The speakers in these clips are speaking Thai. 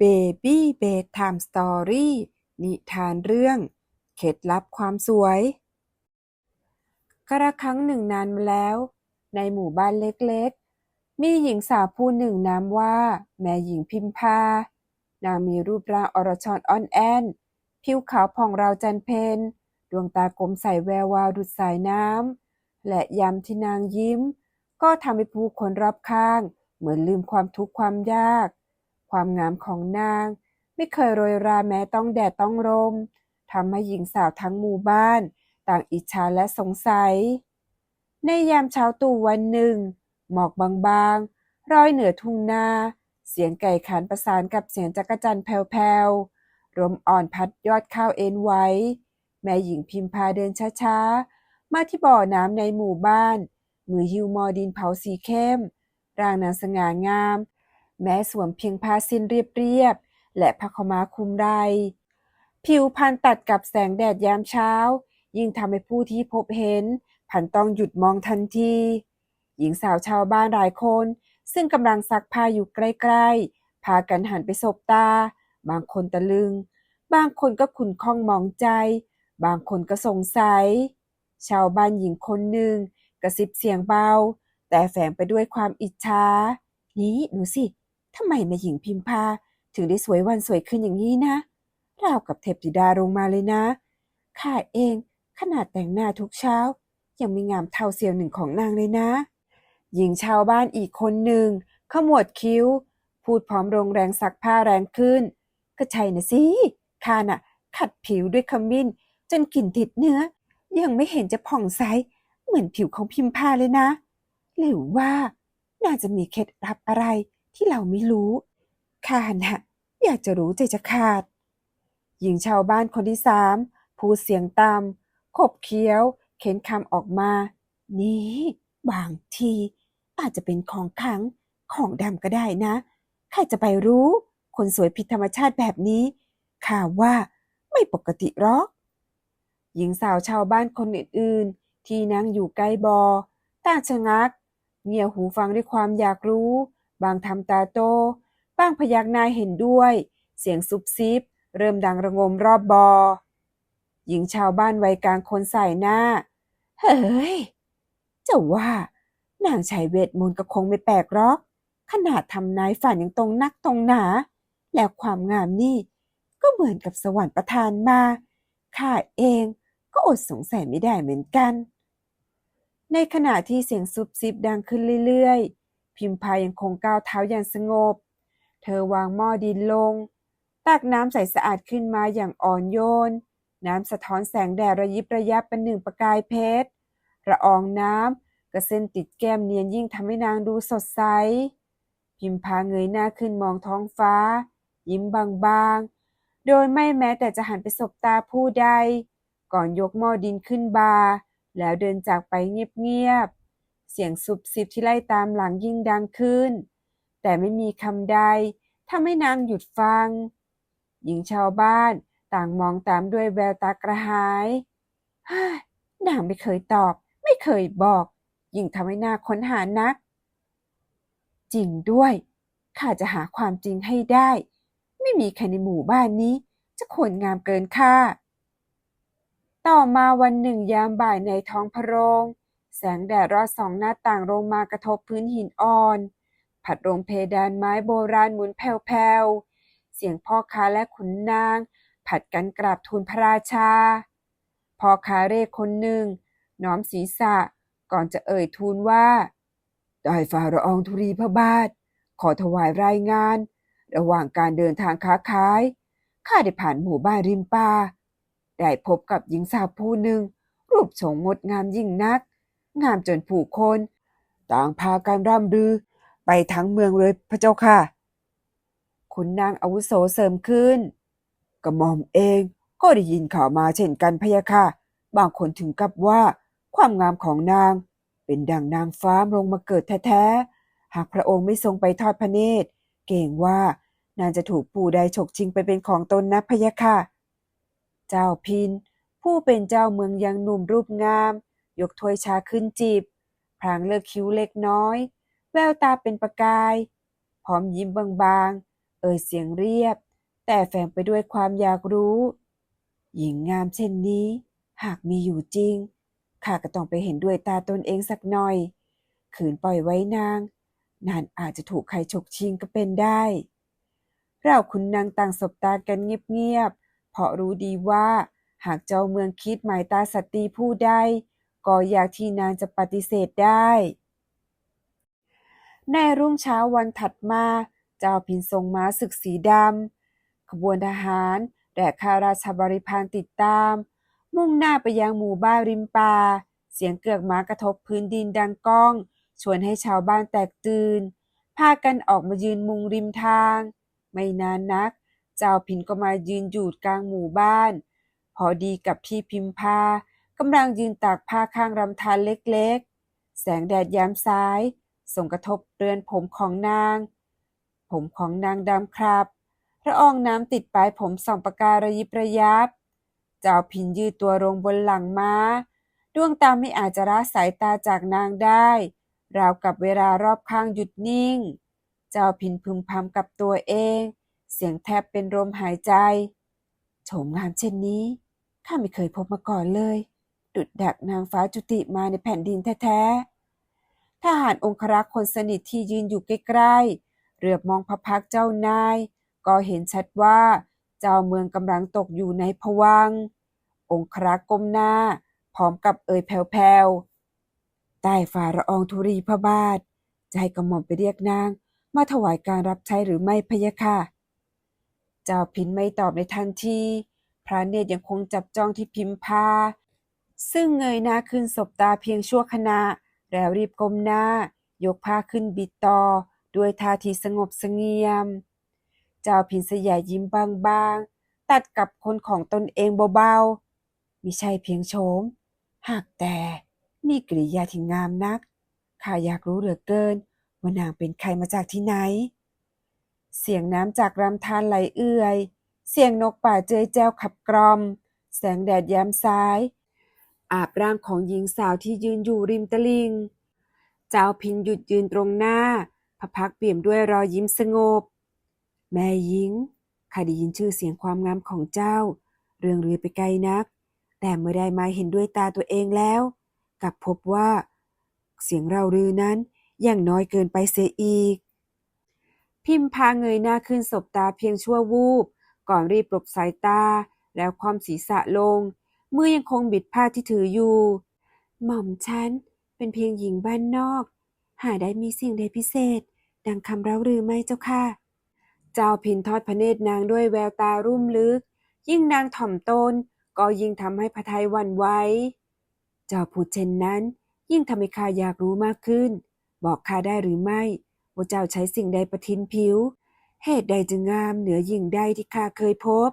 Baby Bedtime Story นิทานเรื่อง เคล็ดลับความสวย กระครั้งหนึ่งนานมาแล้ว ในหมู่บ้านเล็กๆ มีหญิงสาวผู้หนึ่งนามว่า แม่หญิงพิมพา นางมีรูปร่างอรชรอ่อนแอน ผิวขาวผ่องราวจันเพ็ญดวงตากลมใสแวววาวดุจสายน้ำ และยามที่นางยิ้ม ก็ทำให้ผู้คนรอบข้าง เหมือนลืมความทุกข์ความยาก ความงามของนาง ไม่เคยโรยราแม้ต้องแดดต้องลมทำให้หญิงสาวทั้งหมู่บ้าน ต่างอิจฉาและสงสัย ในยามเช้าตู่วันหนึ่ง หมอกบางๆรอยเหนือทุ่งนา เสียงไก่ขันประสานกับเสียงจักรจันแผ่วๆลมอ่อนพัดยอดข้าวเอ็นไว้ แม่หญิงพิมพาเดินช้าๆ มาที่บ่อน้ำในหมู่บ้าน มือหิวมอดินเผาสีเข้มร่างนางสง่างาม แม้สวมเพียงผ้าสิ้นเรียบๆ และผ้าขม้าคลุมไหล่ผิวพรรณตัดกับแสงแดดยามเช้า ยิ่งทำให้ผู้ที่พบเห็นพลันต้องหยุดมองทันที หญิงสาวชาวบ้านหลายคน ซึ่งกำลังซักผ้าอยู่ใกล้ๆ พากันหันไปสบตา บางคนตะลึง บางคนก็ขุนข้องมองใจ บางคนก็สงสัย ชาวบ้านหญิงคนหนึ่งกระซิบเสียงเบา แต่แฝงไปด้วยความอิจฉานี่ดูสิ ทำไมแม่หญิงพิมพาถึงได้สวยวันสวยคืนอย่างนี้นะราวกับเทพธิดาลงมาเลยนะ ข้าเองขนาดแต่งหน้าทุกเช้า ยังไม่งามเท่าเสี้ยวหนึ่งของนางเลยนะ หญิงชาวบ้านอีกคนหนึ่งขมวดคิ้ว พูดพร้อมรงแรงซักผ้าแรงขึ้น ก็ใช่นะสิข้าน่ะ ขัดผิวด้วยขมิ้น จนกลิ่นติดเนื้อ ยังไม่เห็นจะผ่องใส เหมือนผิวของพิมพาเลยนะ หรือว่าน่าจะมีเคล็ดลับอะไร ที่เราไม่รู้ข้าน่ะอยากจะรู้ใจจะขาด หญิงชาวบ้านคนที่สามพูดเสียงต่ำขบเคี้ยว เข็นคำออกมา นี่ บางที อาจจะเป็นของขังของดำก็ได้นะ ใครจะไปรู้ คนสวยผิดธรรมชาติแบบนี้ข้าว่าไม่ปกติหรอก หญิงสาวชาวบ้านคนอื่นๆ ที่นั่งอยู่ใกล้บอ่อต่างชะงักเงี่ยหูฟังด้วยความอยากรู้ บางทำตาโตบางพยักหน้าเห็นด้วย เสียงซุบซิบ เริ่มดังระงมรอบบอ่อหญิงชาวบ้านวัยกลางคนใส่หน้า เฮ้ยจะว่านางใช้เวทมนต์ก็คงไม่แปลกหรอก ขนาดทำนายฝันยังตรงนักตรงหนา แล้วความงามนี่ ก็เหมือนกับสวรรค์ประทานมา ข้าเองก็อดสงสัยไม่ได้เหมือนกัน ในขณะที่เสียงซุบซิบดังขึ้นเรื่อยๆ พิมพายังคงก้าวเท้าอย่างสงบ เธอวางหม้อดินลง ตักน้ำใสสะอาดขึ้นมาอย่างอ่อนโยน น้ำสะท้อนแสงแดดระยิบระยับเป็นหนึ่งประกายเพชรละอองน้ำกระเซ็นติดแก้มเนียนยิ่งทำให้นางดูสดใส พิมพาเงยหน้าขึ้นมองท้องฟ้า ยิ้มบางๆ โดยไม่แม้แต่จะหันไปสบตาผู้ใด ก่อนยกหม้อดินขึ้นบาแล้วเดินจากไปเงียบๆ เสียงซุบซิบที่ไล่ตามหลังยิ่งดังขึ้น แต่ไม่มีคำใดทำให้นางหยุดฟัง หญิงชาวบ้านต่างมองตามด้วยแววตากระหายนางไม่เคยตอบ ไม่เคยบอก ยิ่งทำให้น่าค้นหานัก จริงด้วยข้าจะหาความจริงให้ได้ ไม่มีใครในหมู่บ้านนี้ จะควรงามเกินค่าต่อมาวันหนึ่งยามบ่ายในท้องพระโรง แสงแดดรอดสองหน้าต่างลงมากระทบพื้นหินอ่อน ผัดลมเพดานไม้โบราณหมุนแผ่วๆ เสียงพ่อค้าและขุนนาง ผัดกันกราบทูลพระราชา พ่อค้าเร่คนหนึ่ง น้อมศีรษะก่อนจะเอ่ยทูลว่า ได้ฝ่าละองธุรีพระบาท ขอถวายรายงาน ระหว่างการเดินทางค้าขาย ข้าได้ผ่านหมู่บ้านริมป่าได้พบกับหญิงสาวผู้หนึ่ง รูปโฉมงดงามยิ่งนัก งามจนผู้คน ต่างพากันร่ำลือ ไปทั้งเมืองเลยพระเจ้าค่ะ คุณนางอาวุโสเสริมขึ้นกระหม่อมเองก็ได้ยินข่าวมาเช่นกันพะยะค่ะ บางคนถึงกับว่า ความงามของนาง เป็นดังนางฟ้าลงมาเกิดแท้ๆ หากพระองค์ไม่ทรงไปทอดพระเนตร เกรงว่านางจะถูกปู่ใดฉกชิงไปเป็นของตนนะพะยะค่ะ เจ้าพิน ผู้เป็นเจ้าเมืองยังหนุ่มรูปงาม ยกถ้วยชาขึ้นจีบพลางเลิกคิ้วเล็กน้อย แววตาเป็นประกาย พร้อมยิ้มบางๆ เอ่ยเสียงเรียบ แต่แฝงไปด้วยความอยากรู้ หญิงงามเช่นนี้ หากมีอยู่จริง ข้าก็ต้องไปเห็นด้วยตาตนเองสักหน่อย ขืนปล่อยไว้นาง นานอาจจะถูกใครฉกชิงก็เป็นได้ เราคุณนางต่างสบตากันเงียบๆ เพราะรู้ดีว่าหากเจ้าเมืองคิดหมายตาสตรีผู้ใด ก็อยากที่นางจะปฏิเสธได้ ในรุ่งเช้าวันถัดมา เจ้าพินทรงม้าศึกสีดำขบวนทหารและข้าราชบริพารติดตาม มุ่งหน้าไปยังหมู่บ้านริมป่าเสียงเกือกม้ากระทบพื้นดินดังก้อง ชวนให้ชาวบ้านแตกตื่น พากันออกมายืนมุงริมทาง ไม่นานนัก เจ้าพินก็มายืนอยู่กลางหมู่บ้าน พอดีกับที่พิมพา กำลังยืนตากผ้าข้างลำธารเล็กๆ แสงแดดยามซ้าย ส่งกระทบเรือนผมของนาง ผมของนางดำครับละอองน้ำติดปลายผมส่องประกายระยิบระยับเจ้าพินยืดตัวลงบนหลังม้า ดวงตาไม่อาจจะละสายตาจากนางได้ ราวกับเวลารอบข้างหยุดนิ่ง เจ้าพินพึมพำกับตัวเอง เสียงแทบเป็นลมหายใจ โฉมงามเช่นนี้ ข้าไม่เคยพบมาก่อนเลย ดุดดักนางฟ้าจุติมาในแผ่นดินแท้ๆทหารองครักษ์คนสนิทที่ยืนอยู่ใกล้ๆเหลือบมองพระพักเจ้านาย ก็เห็นชัดว่า เจ้าเมืองกำลังตกอยู่ในภวังองครักษ์ก้มหน้า พร้อมกับเอ่ยแผ่วๆใต้ฝ่าละอองธุรีพระบาทจะให้กระหม่อมไปเรียกนาง มาถวายการรับใช้หรือไม่พะยะค่ะ เจ้าพินไม่ตอบในทันที พระเนตรยังคงจับจ้องที่พิมพา ซึ่งเงยหน้าขึ้นสบตาเพียงชั่วขณะ แล้วรีบก้มหน้า ยกผ้าขึ้นบิดต่อ ด้วยท่าทีสงบเสงี่ยม เจ้าพินสยายยิ้มบางๆ ตัดกับคนของตนเองเบาๆมิใช่เพียงโฉมหากแต่มีกริยาที่งามนัก ข้าอยากรู้เหลือเกิน ว่านางเป็นใครมาจากที่ไหน เสียงน้ำจากลำธารไหลเอื่อย เสียงนกป่าเจยแจ้วขับกรอม แสงแดดยามซ้าย อาบร่างของหญิงสาวที่ยืนอยู่ริมตลิ่ง เจ้าพินหยุดยืนตรงหน้าพระพักเปี่ยมด้วยรอยยิ้มสงบ แม่หญิงข้าได้ยินชื่อเสียงความงามของเจ้า เรื่องลือไปไกลนัก แต่เมื่อได้มาเห็นด้วยตาตัวเองแล้ว กลับพบว่า เสียงเราลือนั้นยังน้อยเกินไปเสียอีก พิมพาเงยหน้าขึ้นสบตาเพียงชั่ววูบ ก่อนรีบหลบสายตาแล้วความศีรษะลง มือยังคงบิดผ้าที่ถืออยู่ หม่อมฉันเป็นเพียงหญิงบ้านนอก หาได้มีสิ่งใดพิเศษ ดังคำเล่าลือไหมเจ้าค่ะ เจ้าพินทอดพระเนตรนางด้วยแววตารุ่มลึก ยิ่งนางถ่อมตนก็ยิ่งทำให้พระทัยหวั่นไหวเจ้าพูดเช่นนั้น ยิ่งทำให้ข้าอยากรู้มากขึ้น บอกข้าได้หรือไม่ว่าเจ้าใช้สิ่งใดประทินผิว เหตุใดจึงงามเหนือหญิงใดที่ข้าเคยพบ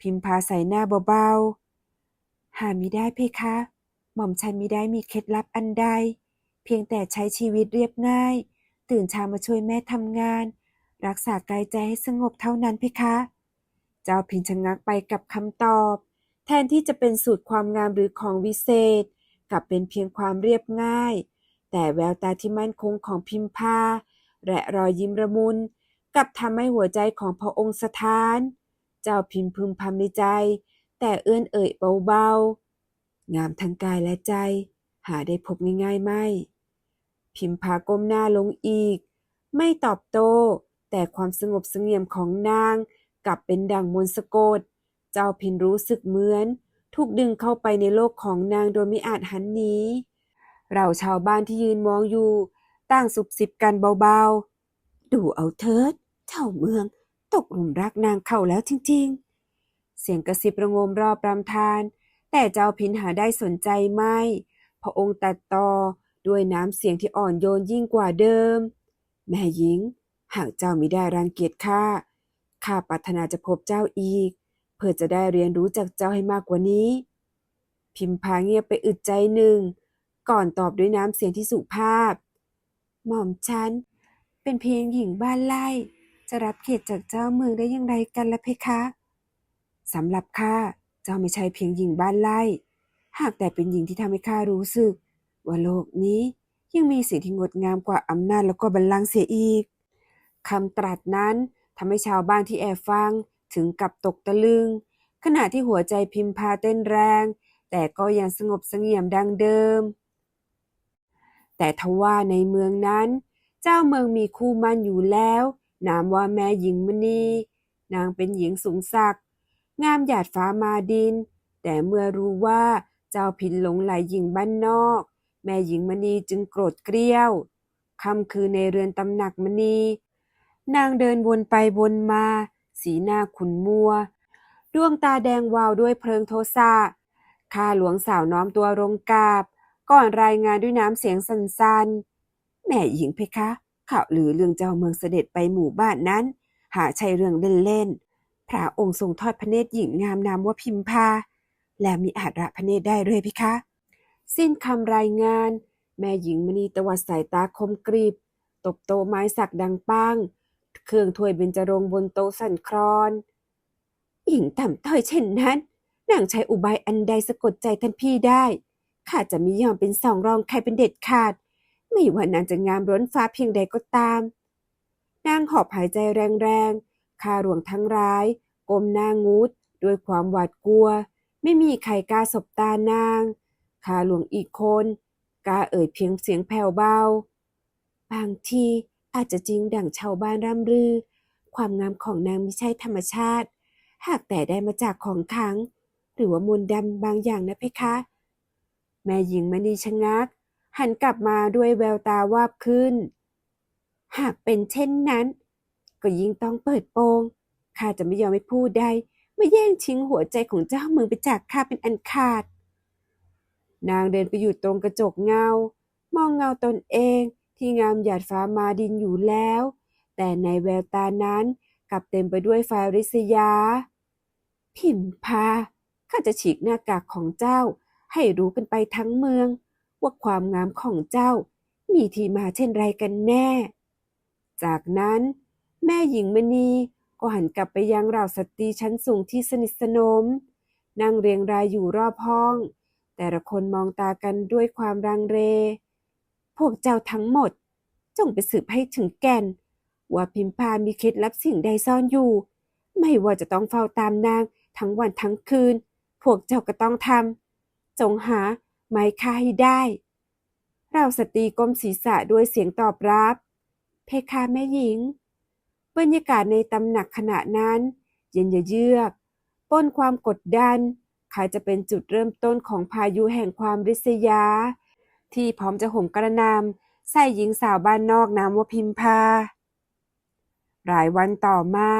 พิมพาใส่หน้าเบาๆ หามิได้เพคะ หม่อมฉันมิได้มีเคล็ดลับอันใด เพียงแต่ใช้ชีวิตเรียบง่าย ตื่นเช้ามาช่วยแม่ทำงาน รักษากายใจให้สงบเท่านั้นเพคะ เจ้าพินชะงักไปกับคำตอบ แทนที่จะเป็นสูตรความงามหรือของวิเศษ กลับเป็นเพียงความเรียบง่าย แต่แววตาที่มั่นคงของพิมพาและรอยยิ้มระมุนกลับทำให้หัวใจของพระองค์สถาน เจ้าพิมพึมพำในใจ แต่เอื้อนเอ่ยเบาๆ งามทั้งกายและใจ หาได้พบง่ายๆไม่ พิมพาก้มหน้าลงอีก ไม่ตอบโต้ แต่ความสงบเสงี่ยมของนางกลับเป็นดั่งมนสะกด เจ้าพินรู้สึกเหมือน ถูกดึงเข้าไปในโลกของนางโดยไม่อาจหันหนีเราชาวบ้านที่ยืนมองอยู่ต่างสุบสิบกันเบาๆ ดูเอาเถิดเจ้าเมือง ตกหลุมรักนางเข้าแล้วจริง ๆ เสียงกระซิบระงมรอบรำธารแต่เจ้าพินหาได้สนใจไม่ พระองค์ตัดต่อด้วยน้ำเสียงที่อ่อนโยนยิ่งกว่าเดิม แม่หญิง หากเจ้ามิได้รังเกียจข้า ข้าปรารถนาจะพบเจ้าอีก เพื่อจะได้เรียนรู้จากเจ้าให้มากกว่านี้ พิมพาเงียบไปอึดใจหนึ่ง ก่อนตอบด้วยน้ำเสียงที่สุภาพ หม่อมฉัน เป็นเพียงหญิงบ้านไร่จะรับเขตจากเจ้าเมืองได้อย่างไรกันล่ะเพคะ สำหรับข้าเจ้าไม่ใช่เพียงหญิงบ้านไร่หากแต่เป็นหญิงที่ทำให้ข้ารู้สึก ว่าโลกนี้ยังมีสิ่งที่งดงามกว่าอำนาจแล้วก็บัลลังก์เสียอีกคำตรัสนั้นทำให้ชาวบ้านที่แอบฟังถึงกับตกตะลึง ขณะที่หัวใจพิมพาเต้นแรง แต่ก็ยังสงบเสงี่ยมดังเดิม แต่ทว่าในเมืองนั้น เจ้าเมืองมีคู่มั่นอยู่แล้ว นามว่าแม่หญิงมณีนางเป็นหญิงสูงศักดิ์ งามหยาดฟ้ามาดิน แต่เมื่อรู้ว่าเจ้าผินหลงไหลหญิงบ้านนอก แม่หญิงมณีจึงโกรธเกรี้ยวค่ำคืนในเรือนตำหนักมณี นางเดินวนไปวนมา สีหน้าขุนมัว ดวงตาแดงวาวด้วยเพลิงโทสะข้าหลวงสาวน้อมตัวลงกาบ ก่อนรายงานด้วยน้ำเสียงสั่นๆแม่หญิงเพคะ ข่าวลือเรื่องเจ้าเมืองเสด็จไปหมู่บ้านนั้น หาใช่เรื่องเล่น พระองค์ทรงทอดพระเนตรหญิงงามนามว่าพิมพา และมีอาจระพระเนตรได้ด้วยเพคะ สิ้นคำรายงาน แม่หญิงมณีตวัดสายตาคมกรีบตบโตไม้สักดังปัง เครื่องถ้วยเบญจรงบนโต๊ะสั่นคลอน หญิงต่ำต้อยเช่นนั้น นางใช้อุบายอันใดสะกดใจท่านพี่ได้ ข้าจะไม่ยอมเป็นสองรองใครเป็นเด็ดขาด ไม่ว่านางจะงามร้นฟ้าเพียงใดก็ตาม นางหอบหายใจแรงๆ ข้าหลวงทั้งร้ายก้มหน้างุดด้วยความหวาดกลัว ไม่มีใครกล้าสบตานางข้าหลวงอีกคนกล้าเอ่ยเพียงเสียงแผ่วเบา บางทีอาจจะจริงดั่งชาวบ้านร่ำลือ ความงามของนางไม่ใช่ธรรมชาติ หากแต่ได้มาจากของขัง หรือว่ามนต์ดำบางอย่างนะเพคะ แม่หญิงมณีชะงัก หันกลับมาด้วยแววตาวาบขึ้น หากเป็นเช่นนั้น ก็ยิ่งต้องเปิดโปงข้าจะไม่ยอมให้ผู้ใดมาแย่งชิงหัวใจของเจ้าเมืองไปจากข้าเป็นอันขาด นางเดินไปอยู่ตรงกระจกเงา มองเงาตนเองที่งามหยาดฟ้ามาดินอยู่แล้ว แต่ในแววตานั้นกลับเต็มไปด้วยไฟริษยา พิมพาข้าจะฉีกหน้ากากของเจ้า ให้รู้กันไปทั้งเมือง ว่าความงามของเจ้า มีที่มาเช่นไรกันแน่ จากนั้น แม่หญิงมณีก็หันกลับไปยังเหล่าสตรีชั้นสูงที่สนิทสนม นั่งเรียงรายอยู่รอบห้อง แต่ละคนมองตากันด้วยความรังเรพวกเจ้าทั้งหมด จงไปสืบให้ถึงแก่น ว่าพิมพามีเคล็ดลับสิ่งใดซ่อนอยู่ ไม่ว่าจะต้องเฝ้าตามนางทั้งวันทั้งคืน พวกเจ้าก็ต้องทำจงหาไม้ค่าให้ได้เราสตรีก้มศีรษะด้วยเสียงตอบรับ เพคะแม่หญิง บรรยากาศในตำหนักขณะนั้น เย็นเยือกปนความกดดันคล้ายจะเป็นจุดเริ่มต้นของพายุแห่งความริษยา ที่พร้อมจะห่มกระนำใส่หญิงสาวบ้านนอกนามว่าพิมพา หลายวันต่อมา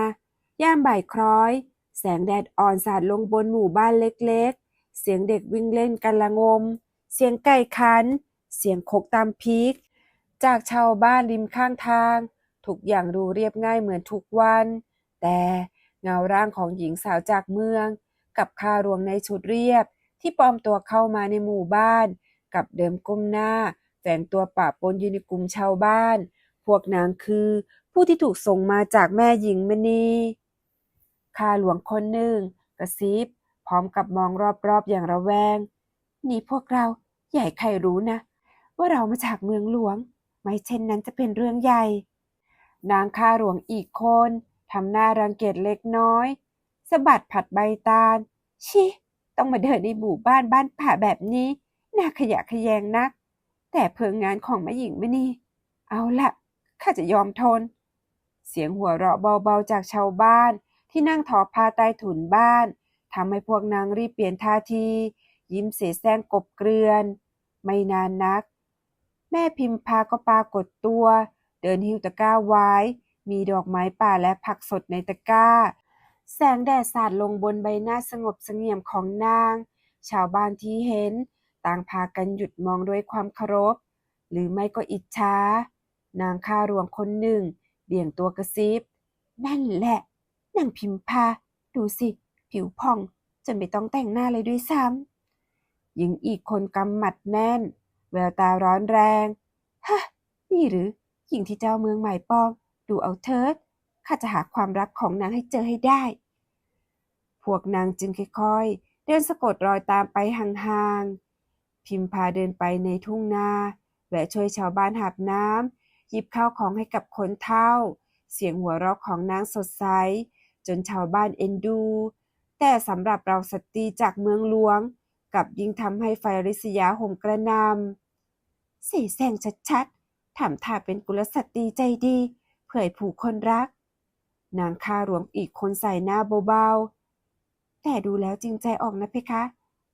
ย่ามบ่ายคล้อย แสงแดดอ่อนสาดลงบนหมู่บ้านเล็กๆ เสียงเด็กวิ่งเล่นกันละงม เสียงไก่คัน เสียงคกตามพริกจากชาวบ้านริมข้างทาง ทุกอย่างดูเรียบง่ายเหมือนทุกวัน แต่เงาร่างของหญิงสาวจากเมือง กับคารวงในชุดเรียบ ที่ปลอมตัวเข้ามาในหมู่บ้าน กับเดิมก้มหน้าแฝงตัวปะปนอยู่ในกลุ่มชาวบ้าน พวกนางคือผู้ที่ถูกส่งมาจากแม่หญิงมณีข้าหลวงคนหนึ่ง กระซิบพร้อมกับมองรอบๆอย่างระแวง นี่พวกเราใหญ่ใครรู้นะ ว่าเรามาจากเมืองหลวง ไม่เช่นนั้นจะเป็นเรื่องใหญ่ นางข้าหลวงอีกคนทำหน้ารังเกียจเล็กน้อยสะบัดผัดใบตาล ชิ ต้องมาเดินในหมู่บ้านบ้านป่าแบบนี้ น่าขยะแขยงนัก แต่เพิงงานของแม่หญิงไม่นี่เอาละข้าจะยอมทน เสียงหัวเราะเบาๆจากชาวบ้านที่นั่งทอผ้าใต้ถุนบ้านทำให้พวกนางรีบเปลี่ยนท่าที ยิ้มเสแสร้งกบเกลือน ไม่นานนัก แม่พิมพาก็ปรากฏตัว เดินหิ้วตะกร้าไว้ มีดอกไม้ป่าและผักสดในตะกร้า แสงแดดสาดลงบนใบหน้าสงบเสงี่ยมของนาง ชาวบ้านที่เห็น ต่างพากันหยุดมองด้วยความเคารพ หรือไม่ก็อิจฉา นางข้าหลวงคนหนึ่ง เบี่ยงตัวกระซิบ นั่นแหละ นางพิมพา ดูสิ ผิวผ่องจนไม่ต้องแต่งหน้าเลยด้วยซ้ำหญิงอีกคนกำหมัดแน่น แววตาร้อนแรง ฮะ นี่หรือ หญิงที่เจ้าเมืองใหม่ปอง ดูเอาเถิดข้าจะหาความรักของนางให้เจอให้ได้ พวกนางจึงค่อยๆ เดินสะกดรอยตามไปห่างๆ พิมพาเดินไปในทุ่งนาแวะช่วยชาวบ้านหาบน้ำหยิบข้าวของให้กับคนเฒ่า เสียงหัวเราะของนางสดใส จนชาวบ้านเอ็นดู แต่สำหรับเราสตรีจากเมืองหลวงกลับยิ่งทำให้ไฟริษยาห่มกระนำสีแสงชัดๆ ถามท่าเป็นกุลสตรีใจดีเผื่อผู้คนรัก นางข้าหลวงอีกคนใส่หน้าเบาๆ แต่ดูแล้วจริงใจออกนะเพคะ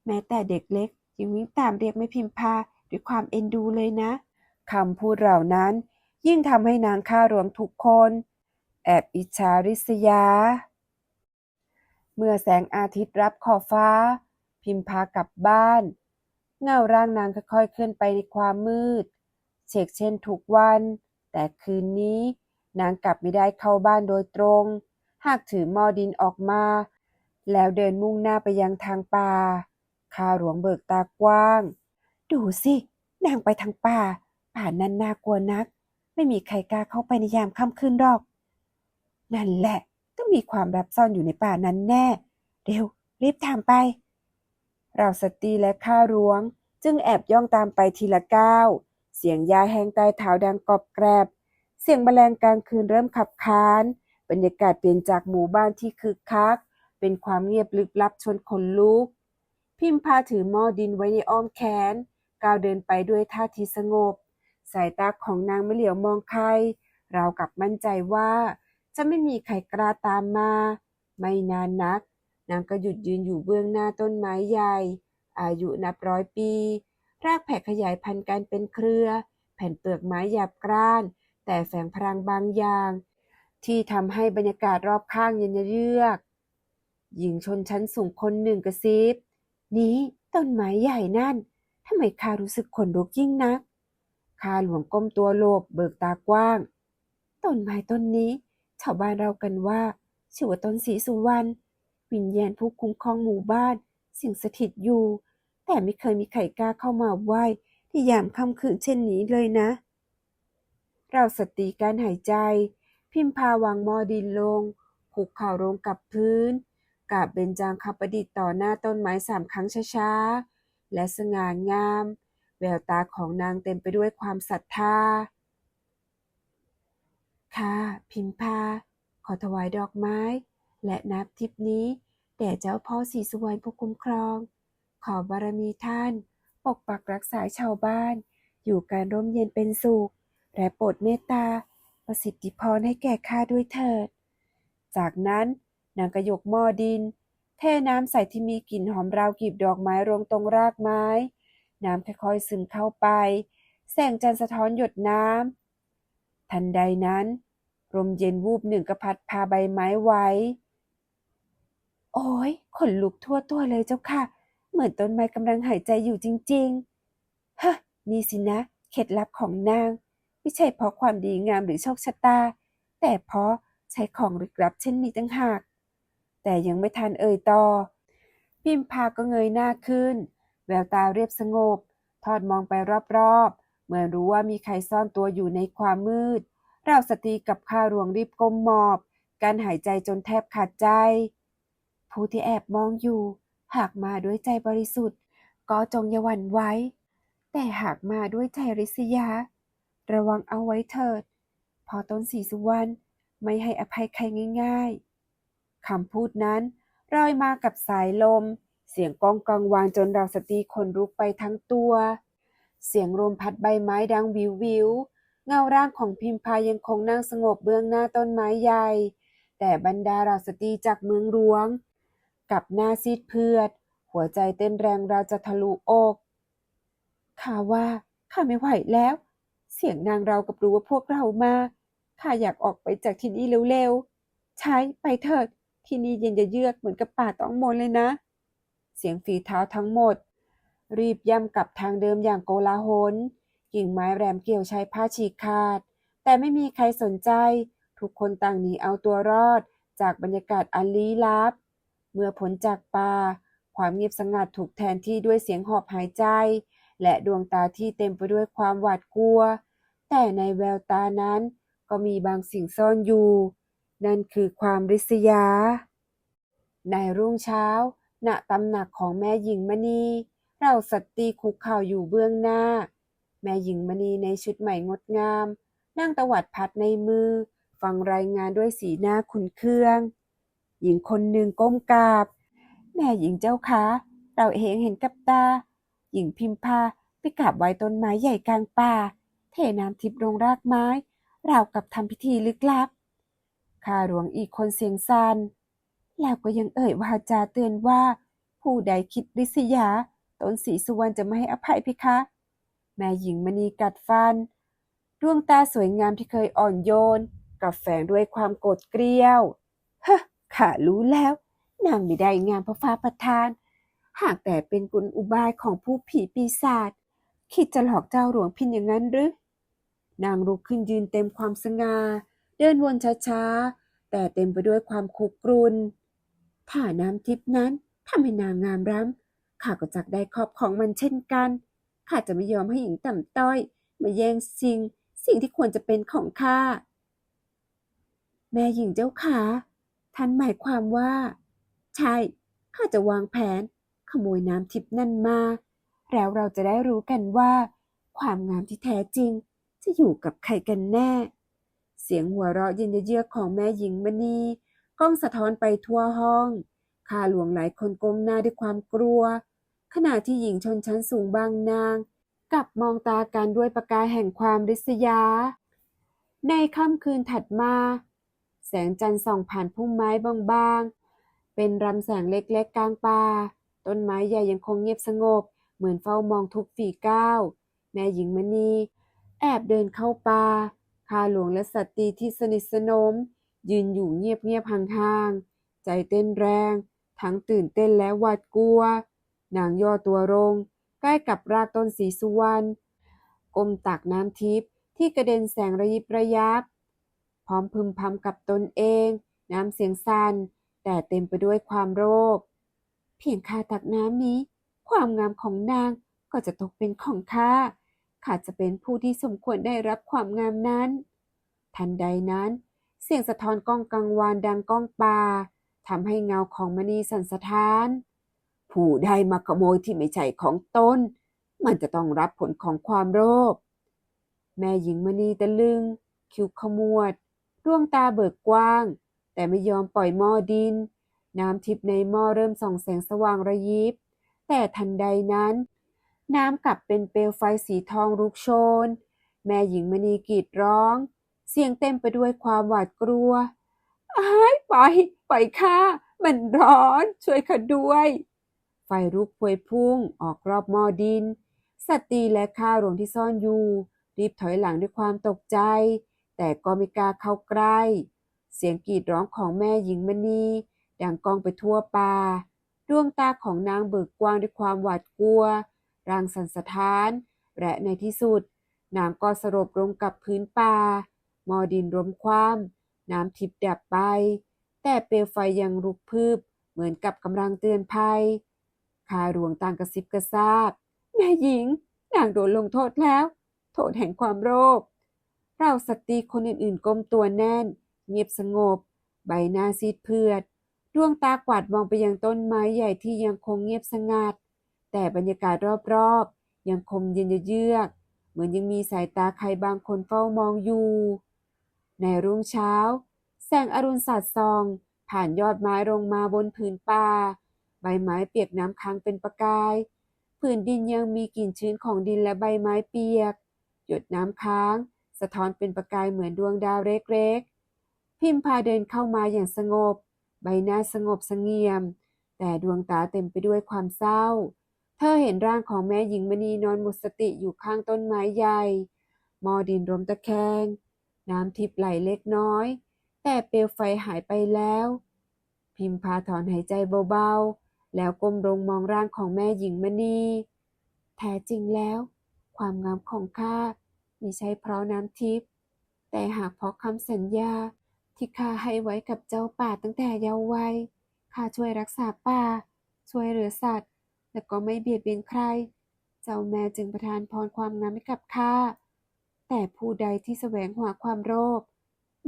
แม้แต่เด็กเล็กยังวิ่งตามเรียกไม่พิมพาด้วยความเอ็นดูเลยนะคำพูดเหล่านั้น ยิ่งทำให้นางข้าหลวงทุกคน แอบอิจฉาริษยา เมื่อแสงอาทิตย์รับขอบฟ้า พิมพากลับบ้าน เงาร่างนางค่อยๆเคลื่อนไปในความมืด เชกเช่นทุกวัน แต่คืนนี้นางกลับไม่ได้เข้าบ้านโดยตรง หากถือหม้อดินออกมา แล้วเดินมุ่งหน้าไปยังทางป่าข้าหลวงเบิกตากว้าง ดูสิ นางไปทางป่า ป่านั้นน่ากลัวนัก ไม่มีใครกล้าเข้าไปในยามค่ำคืนหรอก นั่นแหละต้องมีความลับซ่อนอยู่ในป่านั้นแน่ เร็ว รีบตามไป เราสตีและข้าหลวง จึงแอบย่องตามไปทีละก้าว เสียงยาแห้งใต้เท้าดังกรอบแกรบ เสียงแมลงกลางคืนเริ่มขับค้าน บรรยากาศเปลี่ยนจากหมู่บ้านที่คึกคัก เป็นความเงียบลึกลับชวนขนลุก พิมพาถือหม้อดินไว้ในอ้อมแขน ก้าวเดินไปด้วยท่าทีสงบ สายตาของนางไม่เหลียวมองใคร เรากับมั่นใจว่าจะไม่มีใครกล้าตามมา ไม่นานนัก นางก็หยุดยืนอยู่เบื้องหน้าต้นไม้ใหญ่ อายุนับร้อยปี รากแผ่ขยายพันธุ์กันเป็นเครือ แผ่นเปลือกไม้หยาบกร้าน แต่แฝงพลังบางอย่าง ที่ทำให้บรรยากาศรอบข้างเย็นเยือก หญิงชนชั้นสูงคนหนึ่งกระซิบ นี้ต้นไม้ใหญ่นั่นทำไมข้ารู้สึกขนลุกยิ่งนักข้าหลวงก้มตัวโลบเบิกตากว้าง ต้นไม้ต้นนี้ ชาวบ้านเรากันว่าชื่อว่าต้นสีสุวรรณวิญญาณผู้คุ้มครองหมู่บ้าน สิ่งสถิตอยู่ แต่ไม่เคยมีใครกล้าเข้ามาไหว้ที่ยามค่ำคืนเช่นนี้เลยนะ เราสติการหายใจ พิมพาวางมอดินลงคุกเข่าลงกับพื้นกาบเบญจางคประดิษฐ์ต่อหน้าต้นไม้สามครั้งช้าๆ และสง่างาม แววตาของนางเต็มไปด้วยความศรัทธา ค่ะ พิมพา ขอถวายดอกไม้ และนับทิพนี้ แด่เจ้าพ่อศรีสวรรณผู้คุ้มครอง ขอบารมีท่าน ปกปักรักษาชาวบ้าน อยู่การร่มเย็นเป็นสุข และโปรดเมตตา ประสิทธิพรให้แก่ข้าด้วยเถิด จากนั้นนางก็ยกหม้อดิน เทน้ำใส่ที่มีกลิ่นหอมราวกลีบดอกไม้ลงตรงรากไม้ น้ำค่อยๆซึมเข้าไป แสงจันทร์สะท้อนหยดน้ำ ทันใดนั้นลมเย็นวูบหนึ่งก็พัดพาใบไม้ไว้ โอ้ยขนลุกทั่วตัวเลยเจ้าค่ะ เหมือนต้นไม้กำลังหายใจอยู่จริงๆฮะนี่สินะ เคล็ดลับของนาง ไม่ใช่เพราะความดีงามหรือโชคชะตา แต่เพราะใช้ของลึกลับเช่นนี้ต่างหาก แต่ยังไม่ทันเอ่ยต่อ พิมพาก็เงยหน้าขึ้น แววตาเรียบสงบ ทอดมองไปรอบๆ เหมื่อรู้ว่ามีใครซ่อนตัวอยู่ในความมืดเราสตรีกับข้าหลวงรีบก้มหมอบ การหายใจจนแทบขาดใจ ผู้ที่แอบมองอยู่ หากมาด้วยใจบริสุทธิ์ ก็จงอย่าหวั่นไหวแต่หากมาด้วยใจริษยา ระวังเอาไว้เถิด พอต้นสีสุวรรณไม่ให้อภัยใครง่ายๆคำพูดนั้นรอยมากับสายลม เสียงก้องกังวานจนเราสตีขนลุกไปทั้งตัว เสียงลมพัดใบไม้ดังวิววิวเงาร่างของพิมพายังคงนั่งสงบเบื้องหน้าต้นไม้ใหญ่ แต่บรรดาเราสตรีจากเมืองหลวง กับหน้าซีดเพือด หัวใจเต้นแรงราวจะทะลุอกข้าว่าข้าไม่ไหวแล้ว เสียงนางเรากับรู้ว่าพวกเรามาข้าอยากออกไปจากที่นี่เร็วๆใช้ไปเถิดที่นี่เย็นจะเยือกเหมือนกับป่าต้องมนเลยนะ เสียงฝีเท้าทั้งหมด รีบย่ำกลับทางเดิมอย่างโกลาหลกิ่งไม้แหลมเกี่ยวใช้ผ้าฉีกขาด แต่ไม่มีใครสนใจ ทุกคนต่างหนีเอาตัวรอด จากบรรยากาศอันลี้ลับ เมื่อพ้นจากป่า ความเงียบสงัดถูกแทนที่ด้วยเสียงหอบหายใจ และดวงตาที่เต็มไปด้วยความหวาดกลัว แต่ในแววตานั้นก็มีบางสิ่งซ่อนอยู่ นั่นคือความริษยา ในรุ่งเช้า ณตำหนักของแม่หญิงมณีเราสัตรีคุกเข่าอยู่เบื้องหน้า แม่หญิงมณีในชุดใหม่งดงาม นั่งตวัดพัดในมือ ฟังรายงานด้วยสีหน้าขุนเคือง หญิงคนหนึ่งก้มกราบ แม่หญิงเจ้าคะเราเองเห็นกับตา หญิงพิมพาไปกราบไว้ต้นไม้ใหญ่กลางป่า เทน้ำทิพย์ลงรากไม้ราวกับทำพิธีลึกลับข้าหลวงอีกคนเสียงซันแล้วก็ยังเอ่ยวาจาเตือนว่า ผู้ใดคิดริษยาตนสีสุวรรณจะไม่ให้อภัยเพคะ แม่หญิงมณีกัดฟัน ดวงตาสวยงามที่เคยอ่อนโยนกับแฝงด้วยความโกรธเกรี้ยว เฮ้อ ข้ารู้แล้ว นางไม่ได้งามพระฟ้าประทาน หากแต่เป็นกุลอุบายของผู้ผีปีศาจคิดจะหลอกเจ้าหลวงพินอย่างนั้นหรือ นางลุกขึ้นยืนเต็มความสง่าเดินวนช้าๆ แต่เต็มไปด้วยความคุกรุนถ้าน้ำทิพนั้นทำให้นางงามร้ำข้าก็จักได้ครอบของมันเช่นกันข้าจะไม่ยอมให้หญิงต่ำต้อย มาแย่งชิงสิ่งที่ควรจะเป็นของข้าแม่หญิงเจ้าขา ท่านหมายความว่า ใช่ ข้าจะวางแผน ขโมยน้ำทิพนั่นมา แล้วเราจะได้รู้กันว่า ความงามที่แท้จริง จะอยู่กับใครกันแน่ เสียงหัวเราะเย็นเยือกของแม่หญิงมณีก้องสะท้อนไปทั่วห้อง ข้าหลวงหลายคนก้มหน้าด้วยความกลัว ขณะที่หญิงชนชั้นสูงบางนางกลับมองตากันด้วยประกายแห่งความริษยา ในค่ำคืนถัดมา แสงจันทร์ส่องผ่านพุ่มไม้บางๆ เป็นรำแสงเล็กๆ กลางป่า ต้นไม้ใหญ่ยังคงเงียบสงบ เหมือนเฝ้ามองทุกฝีก้าว แม่หญิงมณีแอบเดินเข้าป่าข้าหลวงและสัตรีที่สนิทสนม ยืนอยู่เงียบๆห่างๆ ใจเต้นแรง ทั้งตื่นเต้นและหวาดกลัว นางย่อตัวลงใกล้กับรากต้นสีสุวรรณก้มตักน้ำทิพย์ที่กระเด็นแสงระยิบระยับ พร้อมพึมพำกับตนเอง น้ำเสียงสั่นแต่เต็มไปด้วยความโลภเพียงข้าตักน้ำนี้ ความงามของนางก็จะตกเป็นของข้าข้าจะเป็นผู้ที่สมควรได้รับความงามนั้น ทันใดนั้น เสียงสะท้อนก้องกังวานดังก้องป่าทำให้เงาของมณีสันสะท้าน ผู้ใดมาขโมยที่ไม่ใช่ของตนมันจะต้องรับผลของความโลภแม่หญิงมณีตะลึง คิ้วขมวด ดวงตาเบิกกว้าง แต่ไม่ยอมปล่อยหม้อดิน น้ำทิพในหม้อเริ่มส่องแสงสว่างระยิบ แต่ทันใดนั้น น้ำกลับเป็นเปลวไฟสีทองลุกโชน แม่หญิงมณีกรีดร้อง เสียงเต็มไปด้วยความหวาดกลัวอ้ายปล่อย ปล่อยข้า มันร้อน ช่วยข้าด้วย ไฟลุกพวยพุ่ง ออกรอบหม้อดิน สตรีและข้าหลวงที่ซ่อนอยู่ รีบถอยหลังด้วยความตกใจ แต่ก็ไม่กล้าเข้าใกล้ เสียงกรีดร้องของแม่หญิงมณีดังก้องไปทั่วป่าดวงตาของนางเบิกกว้างด้วยความหวาดกลัวร่างสันสะท้าน และในที่สุด นางก็สลบลงกับพื้นป่ามอดินล้มคว่ำน้ำทิพย์ดับไป แต่เปลวไฟยังลุกพืบ เหมือนกับกำลังเตือนภัยข้าหลวงต่างกระซิบกระซาบแม่หญิง นางโดนลงโทษแล้ว โทษแห่งความโลภ เราสตรีคนอื่นๆก้มตัวแน่น เงียบสงบ ใบหน้าซีดเผือด ดวงตากวาดมองไปยังต้นไม้ใหญ่ที่ยังคงเงียบสงัด แต่บรรยากาศรอบๆ ยังคงเย็นเยือก เหมือนยังมีสายตาใครบางคนเฝ้ามองอยู่ ในรุ่งเช้า แสงอรุณสาดส่อง ผ่านยอดไม้ลงมาบนผืนป่า ใบไม้เปียกน้ำค้างเป็นประกายผืนดินยังมีกลิ่นชื้นของดินและใบไม้เปียก หยดน้ำค้าง สะท้อนเป็นประกายเหมือนดวงดาวเล็กๆ พิมพาเดินเข้ามาอย่างสงบ ใบหน้าสงบสงี่ยม แต่ดวงตาเต็มไปด้วยความเศร้า เธอเห็นร่างของแม่หญิงมณีนอนหมดสติอยู่ข้างต้นไม้ใหญ่หมอดินรมตะแคง น้ำทิพย์ไหลเล็กน้อย แต่เปลวไฟหายไปแล้ว พิมพาถอนหายใจเบาๆ แล้วก้มลงมองร่างของแม่หญิงมณี แท้จริงแล้ว ความงามของข้า ม่ใช่เพราะน้ำทิพย์แต่หากเพราะคำสัญญาที่ข้าให้ไว้กับเจ้าป่าตั้งแต่เยาว์วัยข้าช่วยรักษาป่า ช่วยเหลือสัตว์ และก็ไม่เบียดเบียนใคร เจ้าแม่จึงประทานพรความงามให้กับข้า แต่ผู้ใดที่แสวงหาความโลภ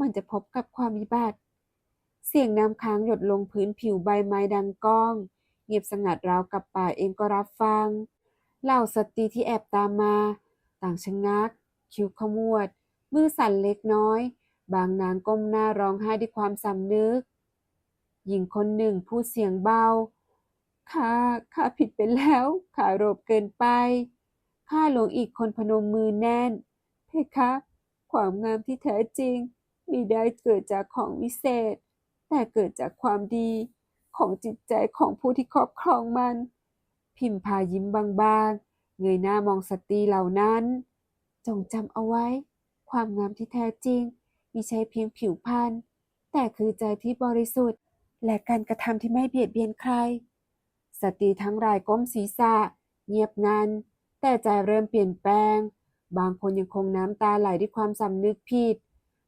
มันจะพบกับความวิบัติ เสียงน้ำค้างหยดลงพื้นผิวใบไม้ดังก้อง เงียบสงัดราวกับป่าเองก็รับฟัง เหล่าสตรีที่แอบตามมา ต่างชะงัก คิ้วขมวด มือสั่นเล็กน้อย บางนางก้มหน้าร้องไห้ด้วยความสำนึก หญิงคนหนึ่งพูดเสียงเบาข้าข้าผิดไปแล้วข้าโลภเกินไปข้าหลวงอีกคนพนมมือแน่น เพคะ ความงามที่แท้จริงมิได้เกิดจากของวิเศษ แต่เกิดจากความดีของจิตใจของผู้ที่ครอบครองมัน พิมพายิ้มบางๆ เงยหน้ามองสตรีเหล่านั้น จงจำเอาไว้ ความงามที่แท้จริงมิใช่เพียงผิวพรรณแต่คือใจที่บริสุทธิ์ และการกระทำที่ไม่เบียดเบียนใคร สตรีทั้งรายก้มศีรษะ เงียบงันแต่ใจเริ่มเปลี่ยนแปลง บางคนยังคงน้ำตาไหลด้วยความสำนึกผิด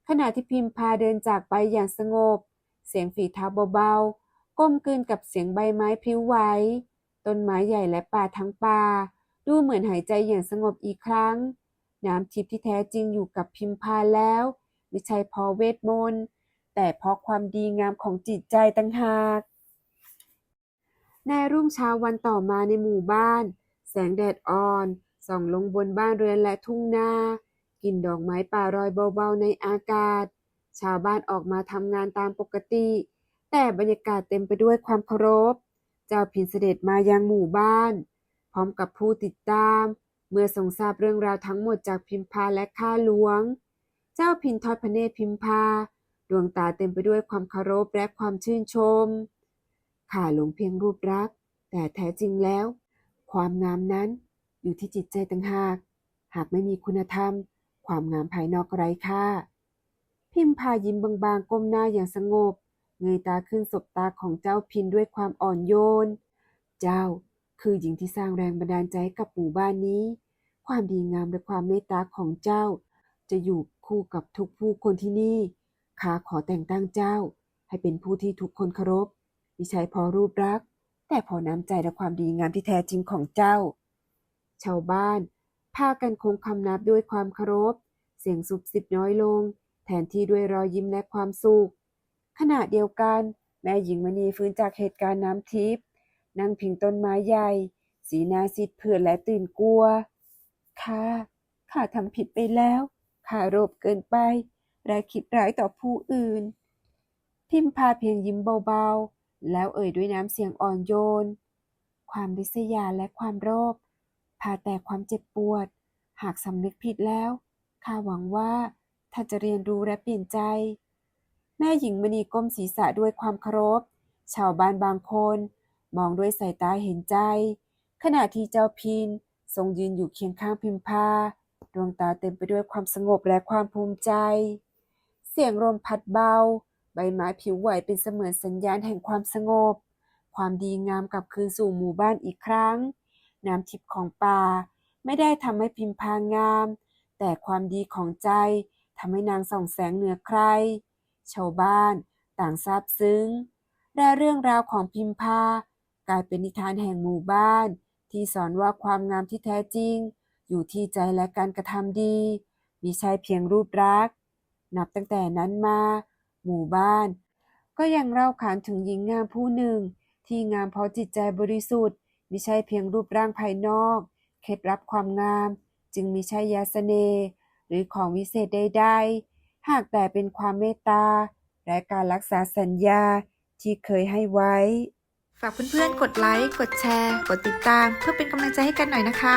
ขณะที่พิมพาเดินจากไปอย่างสงบ เสียงฝีเท้าเบาๆ ก้มกลืนกับเสียงใบไม้พลิ้วไหวต้นไม้ใหญ่และป่าทั้งป่า ดูเหมือนหายใจอย่างสงบอีกครั้ง น้ำทิพย์ที่แท้จริงอยู่กับพิมพาแล้ว ไม่ใช่เพราะเวทมนต์แต่เพราะความดีงามของจิตใจต่างหากในรุ่งเช้าวันต่อมาในหมู่บ้าน แสงแดดอ่อน ส่องลงบนบ้านเรือนและทุ่งนากลิ่นดอกไม้ป่ารอยเบาๆในอากาศ ชาวบ้านออกมาทำงานตามปกติ แต่บรรยากาศเต็มไปด้วยความเคารพ เจ้าพินเสด็จมายังหมู่บ้าน พร้อมกับผู้ติดตาม เมื่อทรงทราบเรื่องราวทั้งหมดจากพิมพาและข้าหลวง เจ้าพินทอดพระเนตรพิมพา ดวงตาเต็มไปด้วยความเคารพและความชื่นชม ข้าหลวงเพียงรูปรักษณ์แต่แท้จริงแล้ว ความงามนั้นอยู่ที่จิตใจต่างหาก หากไม่มีคุณธรรม ความงามภายนอกไร้ค่า พิมพายิ้มบางๆก้มหน้าอย่างสงบ เงยตาขึ้นสบตาของเจ้าพินด้วยความอ่อนโยน เจ้า คือหญิงที่สร้างแรงบันดาลใจให้กับหมู่บ้านนี้ ความดีงามและความเมตตาของเจ้า จะอยู่คู่กับทุกผู้คนที่นี่ข้าขอแต่งตั้งเจ้า ให้เป็นผู้ที่ทุกคนเคารพมิใช่เพอรูปรัก แต่พอน้ำใจและความดีงามที่แท้จริงของเจ้า ชาวบ้านพากันคงคำนับด้วยความเคารพ เสียงสุบสิบน้อยลง แทนที่ด้วยรอยยิ้มและความสุขขณะเดียวกัน แม่หญิงมณีฟื้นจากเหตุการณ์น้ำทิพย์ นั่งพิงต้นไม้ใหญ่ สีหน้าซีดเผือดและตื่นกลัว ข้า ข้าทำผิดไปแล้ว ข้าโลภเกินไป และคิดร้ายต่อผู้อื่น พิมพาเพียงยิ้มเบาๆ แล้วเอ่ยด้วยน้ำเสียงอ่อนโยน ความริษยาและความโลภพาแต่ความเจ็บปวด หากสำนึกผิดแล้ว ข้าหวังว่าท่านจะเรียนรู้และเปลี่ยนใจ แม่หญิงมณีก้มศีรษะด้วยความเคารพ ชาวบ้านบางคน มองด้วยสายตาเห็นใจ ขณะที่เจ้าพินทรงยืนอยู่เคียงข้างพิมพาดวงตาเต็มไปด้วยความสงบและความภูมิใจ เสียงลมพัดเบา ใบไม้ผิวไหวเป็นเสมือนสัญญาณแห่งความสงบ ความดีงามกลับคืนสู่หมู่บ้านอีกครั้ง น้ำทิพย์ของป่า ไม่ได้ทำให้พิมพางาม แต่ความดีของใจทำให้นางส่องแสงเหนือใคร ชาวบ้าน ต่างซาบซึ้ง และเรื่องราวของพิมพา กลายเป็นนิทานแห่งหมู่บ้าน ที่สอนว่าความงามที่แท้จริง อยู่ที่ใจและการกระทำดีมิใช่เพียงรูปรักษ์นับตั้งแต่นั้นมา หมู่บ้าน ก็ยังเล่าขานถึงหญิงงามผู้หนึ่ง ที่งามเพราะจิตใจบริสุทธิ์มิใช่เพียงรูปร่างภายนอก เคล็ดลับความงาม จึงมิใช่ยาเสน่ห์หรือของวิเศษใดๆ หากแต่เป็นความเมตตา และการรักษาสัญญาที่เคยให้ไว้ ฝากเพื่อนๆ กดไลค์ กดแชร์ กดติดตาม เพื่อเป็นกำลังใจให้กันหน่อยนะคะ